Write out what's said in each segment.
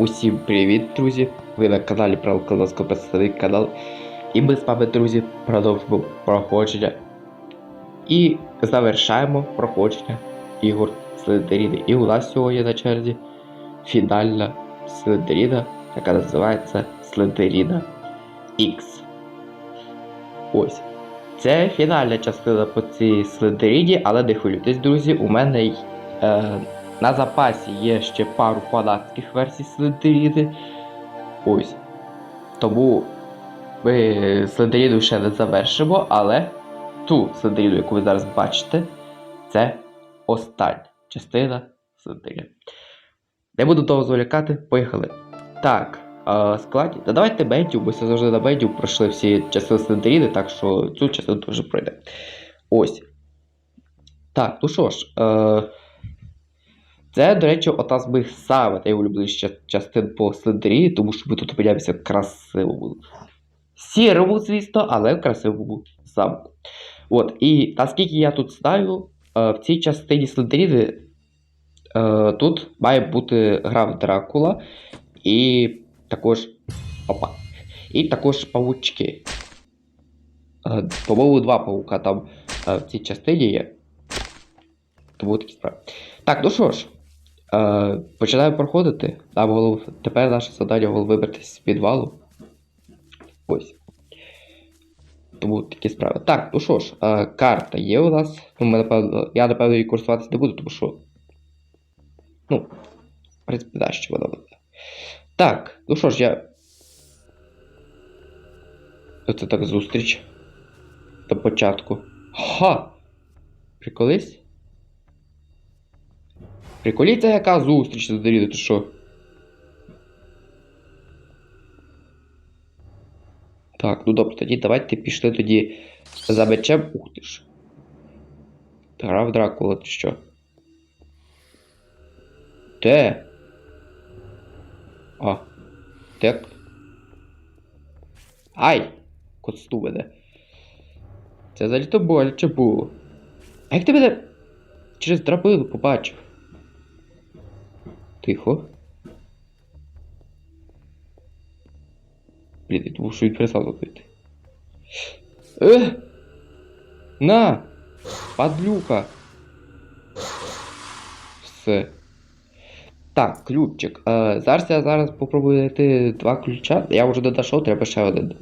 Усім привіт, друзі! Ви на каналі Правокладовського представник канал. І ми з вами, друзі, продовжуємо проходження. І завершаємо проходження ігор Слендеріни. І у нас сьогодні на черзі фінальна Слендеріна, яка називається Слендеріна X. Ось. Це фінальна частина по цій Слендеріні, але не хвилюйтесь, друзі, у мене е, на запасі є ще пару фанатських версій Слендеріни. Ось. Тому ми Слендеріну ще не завершимо, але ту Слендеріну, яку ви зараз бачите, це остання частина Слендеріни. Не буду того зволікати, поїхали. Так, е, складі. Та давайте медіум, бо завжди на медіум пройшли всі частини Слендеріни, так що цю частину теж пройде. Ось. Так, ну що ж. Е, це, до речі, одна з моїх самих найулюбленіших частин по Слендері, тому що ми тут опиняємося красивому. Сірому, звісно, але красивому замку. От, і наскільки я тут знаю, е, в цій частині Слендеріни е, тут має бути граф Дракула і також. Опа. І також павучки. Е, По-моєму, два павука там в цій частині є. Тому такі справи. Так, ну що ж. Е, починаємо проходити. Нам голов... Тепер наше завдання голову вибратися з підвалу. Ось. Тому такі справи. Так, ну що ж, е, карта є у нас. Ну, ми, напевно, я, напевно, її користуватися не буду, тому що. Ну, в принципі, да, що вона буде. Так, ну що ж, я. Оце так зустріч. До початку. Ха! Приколись? Приколіться, яка зустріч з Доріду, ти що? Так, ну добре, тоді давайте пішли тоді за мечем. Ух ти ж. Грав Дракула, ти що? Де? А. Так. Ай! Коцту мене. Це заліто боляче було. А як ти мене через драбину побачив? Тихо. Блін, я думав, що він перестав робити. Е! На! Падлюка! Все. Так, ключик. Е, зараз я зараз попробую знайти два ключа. Я вже додайшов, треба ще один.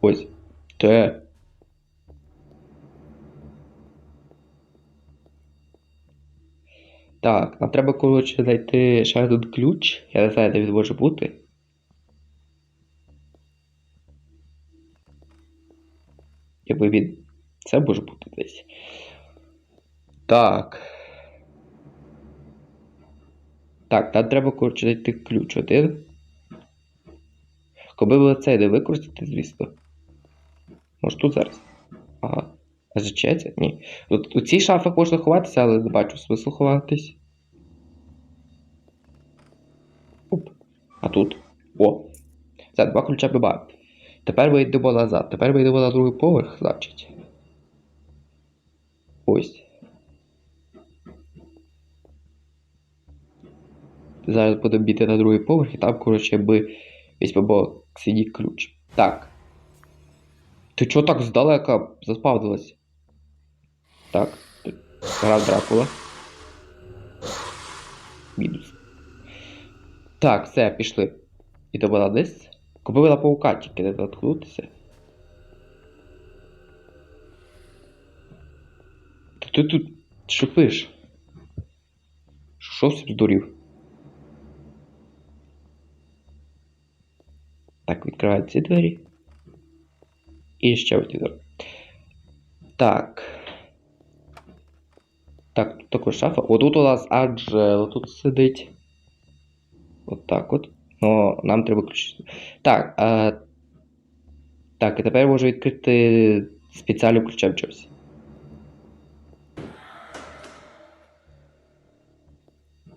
Ось. Те. Так, нам треба, коротше, знайти ще один ключ. Я не знаю, де він може бути. Якби він. Це може бути десь. Так. Так, нам треба, коротше, знайти ключ один. Коли ви цей не використати, звісно. Може тут зараз? Зачається? Ні. От у цій шафах можна ховатися, але не бачу смислу ховатись. Оп. А тут. О. Це два ключа биба. Тепер ми йдемо назад. Тепер ми йдемо на другий поверх, значить. Ось. Зараз будемо біти на другий поверх і там, коротше, ми візьмемо синій ключ. Так. Ти чого так здалека заспавнилась? Так. Грав Дракула. Мінус. Так, все, пішли. І то була десь. Купила паука, тільки не доткнутися. Та ти тут шипиш. Що всім здурів? Так, відкриваю ці двері. І ще одні двері. Так. Так, тут також шафа. Отут у нас Анджела тут сидить. От так от. Ну, нам треба ключ. Так, а... Так, і тепер можу відкрити спеціальним ключем чогось.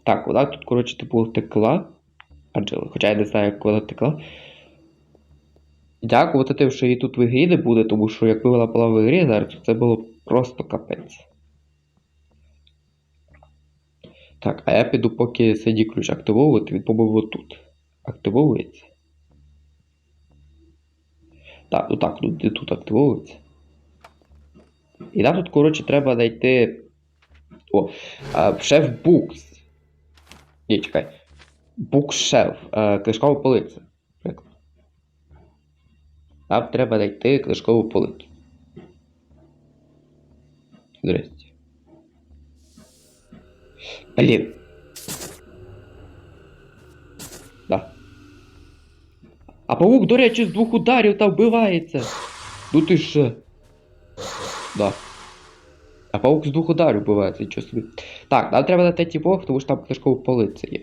Так, вона тут, коротше, типу, текла. Анджела. Хоча я не знаю, як вона текла. Дякувати тим, що її тут в ігрі не буде, тому що якби вона була в ігрі зараз, це було просто капець. Так, а я піду поки CD ключ активовувати, по-моєму тут. Активовується. Так, ну так, тут, тут активовується. І нам тут, коротше, треба знайти. О, а, шеф букс. Ні, чекай. Букшеф. Е, книжкова полиця. Нам треба знайти книжкову полицю. Здрасте. Блін. Да. А паук, до речі, з двох ударів там вбивається. Ну ти ще. Да. А паук з двох ударів вбивається, нічого собі. Так, нам треба на третій поверх, тому що там книжкова полиця є.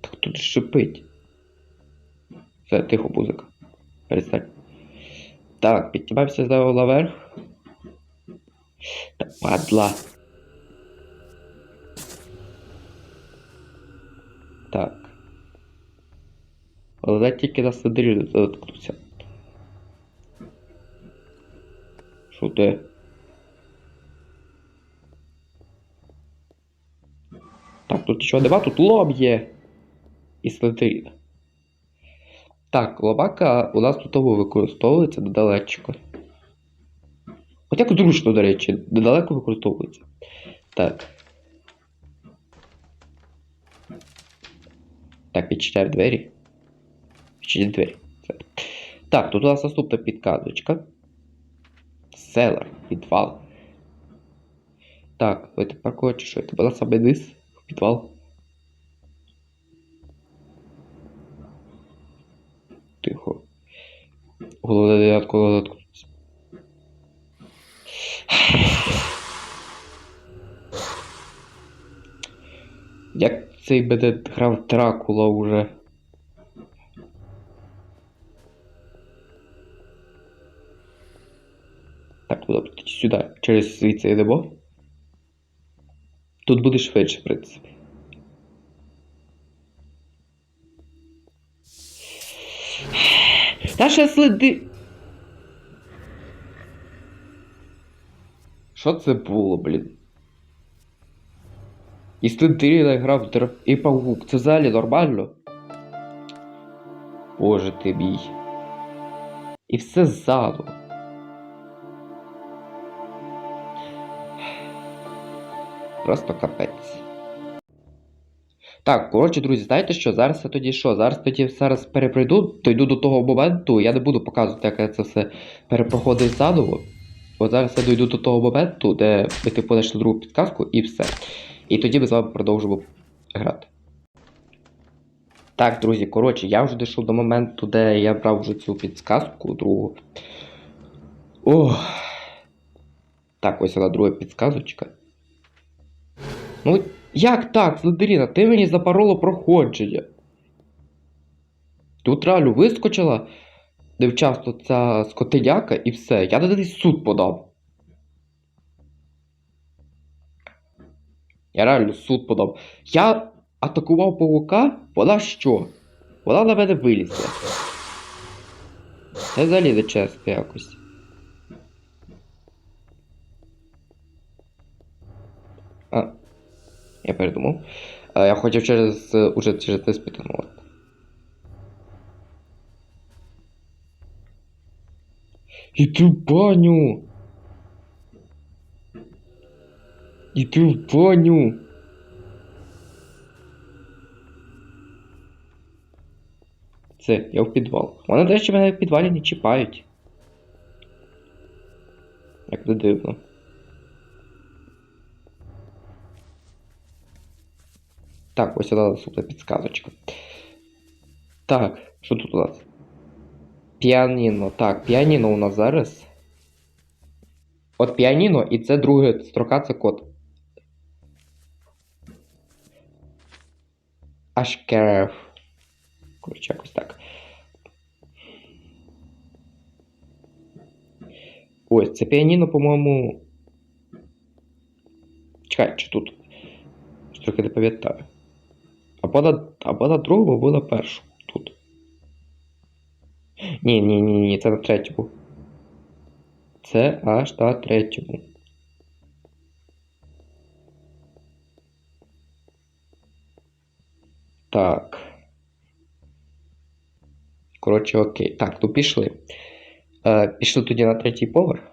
Так тут шипить. Все, тихо, музика. Перестань. Так, піднімаємося знову наверх. Та падла. Так. Але тільки на сидирі не заткнуться. Що ти? Так, тут нічого нема, тут лом є. І слитеріна. Так, лобака у нас тут того використовується недалечко. От як зручно, до речі, недалеко використовується. Так. Так, відчиняємо двері. Відчиніть двері. Все. Так, тут у нас наступна підказочка. Селер, підвал. Так, ви тепер хочете, що це була саме низ в підвал. Тихо. Головне дев'ятку заткнутися. Як цей буде грав Дракула уже? Так, ну добре, сюди. Через звідси йдемо. Тут буде швидше, в принципі. Ще сліди. Що це було, блін? І слідирі грав др... і паук. Це взагалі нормально? Боже ти мій. І все ззаду. Просто капець. Так, коротше, друзі, знаєте що? Зараз я тоді що? Зараз тоді зараз переприйду, дойду до того моменту. Я не буду показувати, як я це все перепроходив заново. От зараз я дойду до того моменту, де ви типу знайшли другу підказку і все. І тоді ми з вами продовжимо грати. Так, друзі, коротше, я вже дійшов до моменту, де я брав вже цю підсказку другу. Ох. Так, ось вона друга підсказочка. Ну, як так, Слендеріна, ти мені запароло проходження. Тут реально вискочила невчасно ця скотиняка і все. Я на неї суд подав. Я реально суд подав. Я атакував павука, вона що? Вона на мене вилізла. Це взагалі не чесно якось. Я передумав. А, я хотів через е, уже через це спитанувати. Іди в баню! Іди в баню! Це, я в підвал. Вони, до речі, мене в підвалі не чіпають. Як не дивно. Так, ось вона наступна підсказочка. Так, що тут у нас? Піаніно. Так, піаніно у нас зараз. От піаніно, і це друга строка, це код. Ашкереф. Коротше, якось так. Ось, це піаніно, по-моєму. Чекай, чи тут? Трохи не пам'ятаю. На другому, або на. Тут. Ні, ні, ні, ні, це на третьому. Це аж на третьому. Так. Коротше, окей. Так, ну пішли. Е, пішли тоді на третій поверх.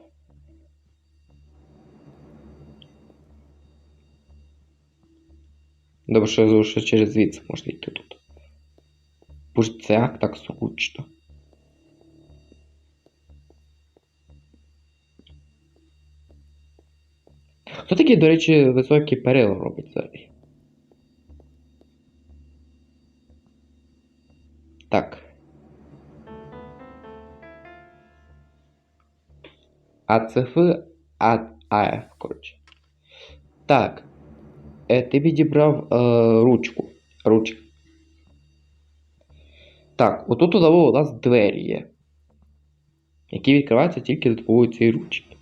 Добре, що через звідси можна йти тут. Бо ж це так зручно. Хто такі, до речі, високі перила робить взагалі? Так. АЦФ, А, АФ, коротше. Так. Е, ти відібрав е, ручку. Ручка. Так, отут у нас двері є. Які відкриваються тільки за допомогою цієї ручки.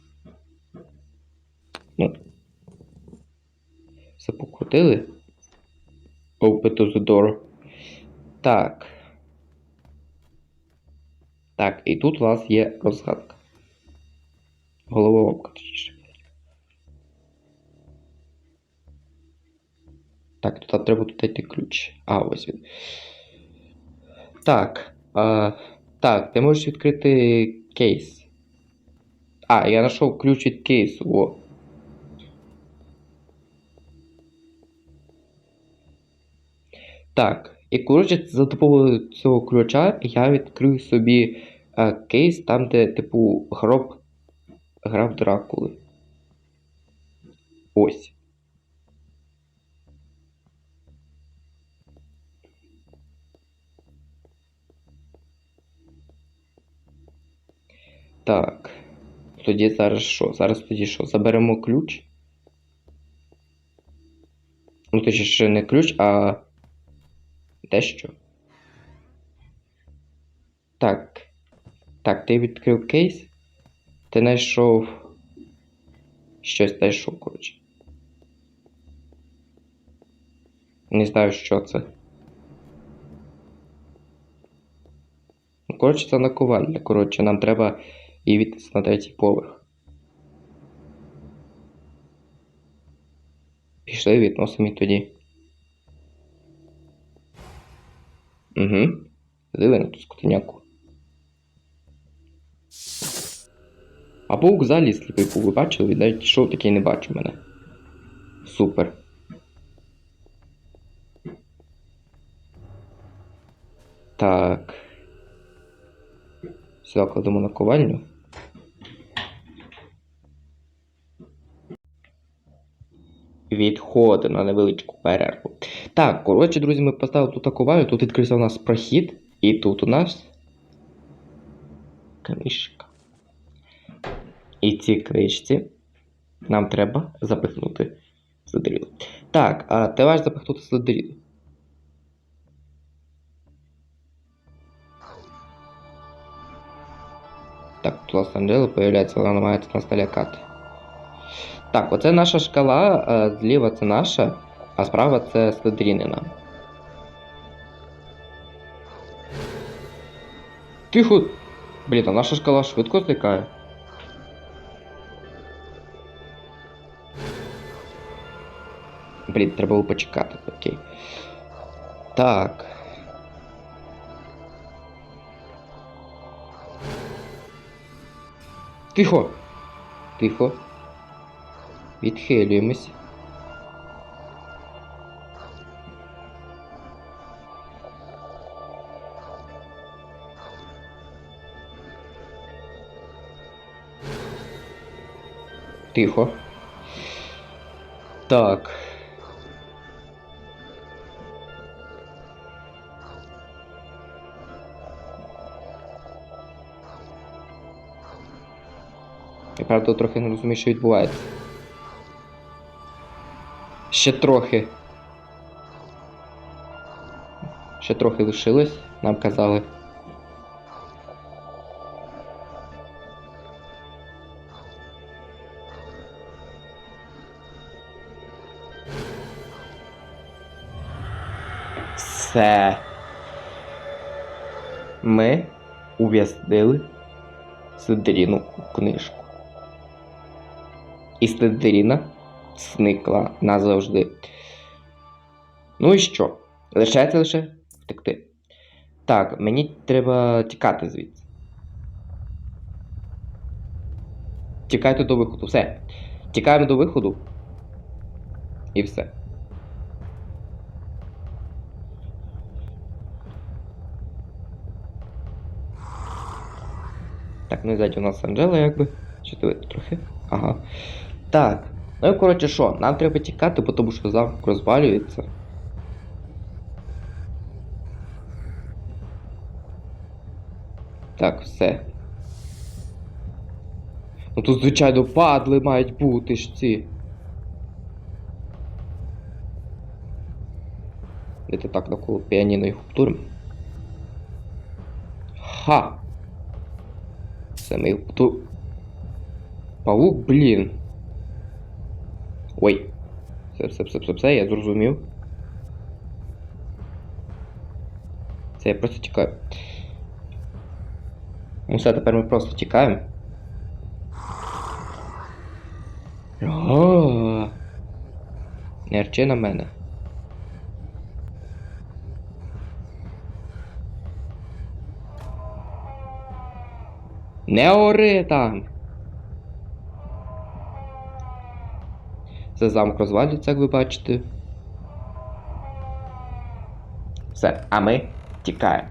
Ну. Все покрутили. Open to the door. Так. Так, і тут у нас є розгадка. Головоломка, точніше. Так, тут треба тут дати ключ. А, ось він. Так. А, так, ти можеш відкрити кейс. А, я знайшов ключ від кейсу. О. Так. І коротше, за допомогою цього ключа я відкрив собі е, кейс там, де, типу, гроб грав Дракули. Ось. Так. Тоді зараз що? Зараз тоді що? Заберемо ключ. Ну, то ще не ключ, а дещо. Так. Так, ти відкрив кейс. Ти знайшов. Щось знайшов, коротше. Не знаю, що це. Ну, коротше, це наковальня. Коротше, нам треба її віднести на третій поверх. Пішли, відносимо її тоді. Угу. Диви на ту скотиняку. А паук взагалі сліпий був, ви бачили? Він навіть йшов такий не бачив мене. Супер. Так. Сюди кладемо на ковальню. Відходи на невеличку перерву. Так, коротше, друзі, ми поставили тут ковальню, тут відкрився у нас прохід, і тут у нас книжка. І ці книжці нам треба запихнути слидрілу. Так, а ти маєш запихнути слидрілу. Так, тут Лос-Анджелес появляється, вона намагається нас налякати. Так, оце наша шкала, а зліва це наша, а справа це Слидрінина. Тихо! Блін, а наша шкала швидко злякає. Блін, треба було почекати, окей. Так. Тихо! Тихо. Відхилюємось. Тихо. Так. Я правда трохи не розумію, що відбувається. Ще трохи. Ще трохи лишилось, нам казали. Все. Ми ув'язнили Сидріну у книжку. і Слизеріна зникла назавжди. Ну і що? Лишається лише втекти. Так, мені треба тікати звідси. Тікайте до виходу. Все. Тікаємо до виходу. І все. Так, ну і ззаді у нас Анджела якби. Чи ти видно трохи? Ага. Так. Ну і коротше що, нам треба тікати, бо тому що замок розвалюється. Так, все. Ну тут, звичайно, падли мають бути ж ці. Де так навколо піаніно їх обтуримо. Ха! Це ми. Паук, блін. Ой. Все, все, все, все, все, я зрозумів. Це я просто тікаю. Ну все, тепер ми просто тікаємо. О, Не рчи на мене. Не ори там. Це замок розвалюється, як ви бачите. Все, а ми тікаємо.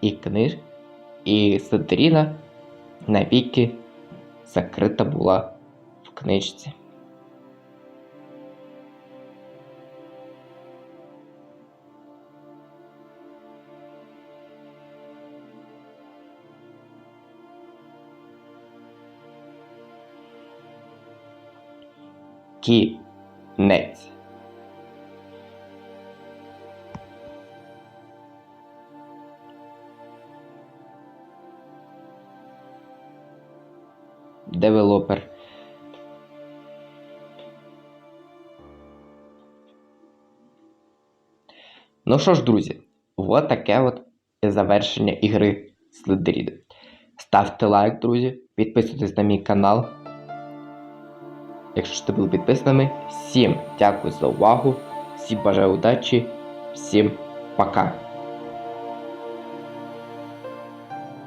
І книж, і Садріна навіки закрита була в книжці. Кінець. Девелопер. Ну що ж, друзі, от таке от завершення ігри Слендеріди. Ставте лайк, друзі, підписуйтесь на мій канал. Якщо ж ти були підписаними, всім дякую за увагу, всім бажаю удачі, всім пока.